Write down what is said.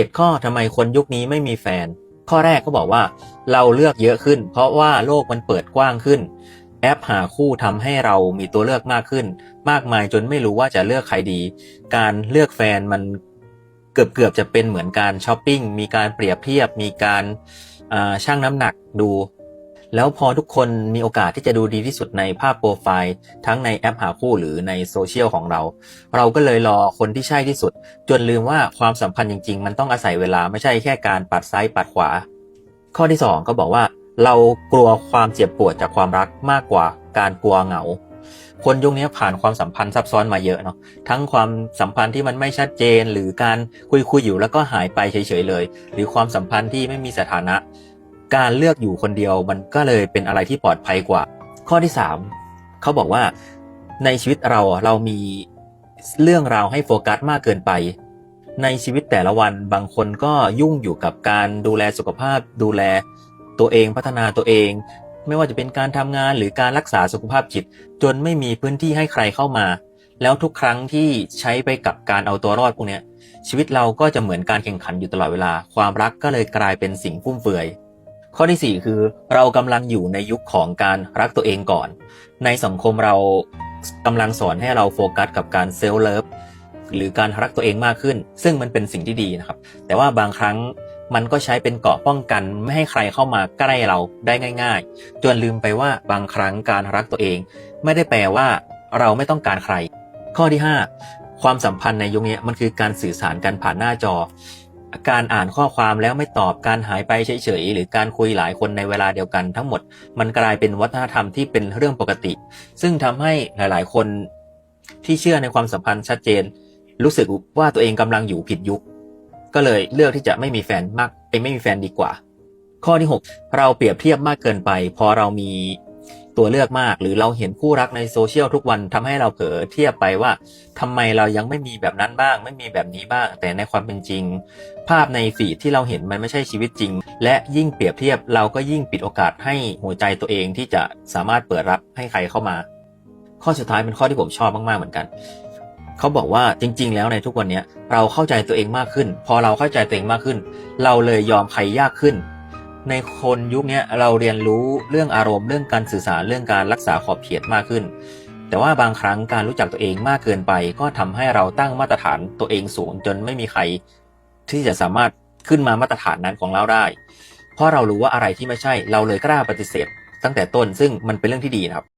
7 ข้อทำไมคนยุคนี้ไม่มีแฟน ข้อแรกก็บอกว่า เราเลือกเยอะขึ้น เพราะว่าโลกมันเปิดกว้างขึ้น แอปหาคู่ทำให้เรามีตัวเลือกมากขึ้น มากมายจนไม่รู้ว่าจะเลือกใครดี การเลือกแฟนมันเกือบเกือบๆจะเป็นเหมือนการช้อปปิ้งมีการเปรียบเทียบมีการช่าชั่งน้ำหนักดู แล้วพอทุกคนมีโอกาสที่จะดูดีที่สุดในภาพโปรไฟล์ทั้งในแอปหาคู่หรือในโซเชียลของเรา เราก็เลยรอคนที่ใช่ที่สุด จนลืมว่าความสัมพันธ์จริง ๆ มันต้องอาศัยเวลาไม่ใช่แค่การปัดซ้ายปัดขวา ข้อที่ 2 ก็บอกว่า เรากลัวความเจ็บปวดจากความรักมากกว่าการกลัวเหงาคนยุคนี้ผ่านความสัมพันธ์ซับซ้อนมาเยอะเนาะทั้งความสัมพันธ์ที่มันไม่ชัดเจน หรือการคุยคุยอยู่แล้วก็หายไปเฉยๆเลย หรือความสัมพันธ์ที่ไม่มีสถานะ การเลือกอยู่คนเดียวมันก็เลยเป็นอะไรที่ปลอดภัยกว่า ข้อที่ 3เขาบอกว่าในชีวิตเราเรามีเรื่องราวให้โฟกัสมากเกินไป ในชีวิตแต่ละวันบางคนก็ยุ่งอยู่กับการดูแลสุขภาพ ดูแลตัวเองพัฒนาตัวเอง ไม่ว่าจะเป็นการทำงานหรือการรักษาสุขภาพจิต จนไม่มีพื้นที่ให้ใครเข้ามา แล้วทุกครั้งที่ใช้ไปกับการเอาตัวรอดพวกนี้ชีวิตเราก็จะเหมือนการแข่งขันอยู่ตลอดเวลา ความรักก็เลยกลายเป็นสิ่งฟุ่มเฟือย ข้อที่ 4 คือเรากำลังอยู่ในยุคของการรักตัวเองก่อน ในสังคมเรากำลังสอนให้เราโฟกัสกับการเซลล์เลิฟหรือการรักตัวเองมากขึ้น ซึ่งมันเป็นสิ่งที่ดีนะครับ แต่ว่าบางครั้งมันก็ใช้เป็นเกราะป้องกันไม่ให้ใครเข้ามาใกล้เราได้ง่าย ๆ จนลืมไปว่าบางครั้งการรักตัวเอง ไม่ได้แปลว่าเราไม่ต้องการใคร ข้อที่ 5 ความสัมพันธ์ในยุคนี้มันคือการสื่อสารกันผ่านหน้าจอ การอ่านข้อความแล้วไม่ตอบการหายไปเฉยๆ หรือการคุยหลายคนในเวลาเดียวกันทั้งหมด มันกลายเป็นวัฒนธรรมที่เป็นเรื่องปกติ ซึ่งทำให้หลายๆ คนที่เชื่อในความสัมพันธ์ชัดเจน รู้สึกว่าตัวเองกำลังอยู่ผิดยุค ก็เลยเลือกที่จะไม่มีแฟนมากเอ้ยไม่มีแฟนดีกว่า ข้อที่ 6 เราเปรียบเทียบมากเกินไป พอเรามี ตัวเลือกมาก หรือเราเห็นคู่รักในโซเชียลทุกวันทำให้เราเผลอเทียบไปว่าทำไมเรายังไม่มีแบบนั้นบ้าง ไม่มีแบบนี้บ้าง แต่ในความเป็นจริง ภาพในฟีดที่เราเห็นมันไม่ใช่ชีวิตจริง และยิ่งเปรียบเทียบเราก็ยิ่งปิดโอกาสให้หัวใจตัวเองที่จะสามารถเปิดรับให้ใครเข้ามา ข้อสุดท้ายเป็นข้อที่ผมชอบมากๆเหมือนกันเขาบอกว่าจริง ๆ แล้วในทุกวันนี้เราเข้าใจตัวเองมากขึ้น พอเราเข้าใจตัวเองมากขึ้น เราเลยยอมใครยากขึ้น ในคนยุคนี้เราเรียนรู้เรื่องอารมณ์เรื่องการสื่อสารเรื่องการรักษาขอบเขตมากขึ้น แต่ว่าบางครั้งการรู้จักตัวเองมากเกินไป ก็ทำให้เราตั้งมาตรฐานตัวเองสูง จนไม่มีใคร ที่จะสามารถขึ้นมามาตรฐานนั้นของเราได้ เพราะเรารู้ว่าอะไรที่ไม่ใช่ เราเลยกล้าปฏิเสธ ตั้งแต่ต้นซึ่งมันเป็นเรื่องที่ดีนะครับ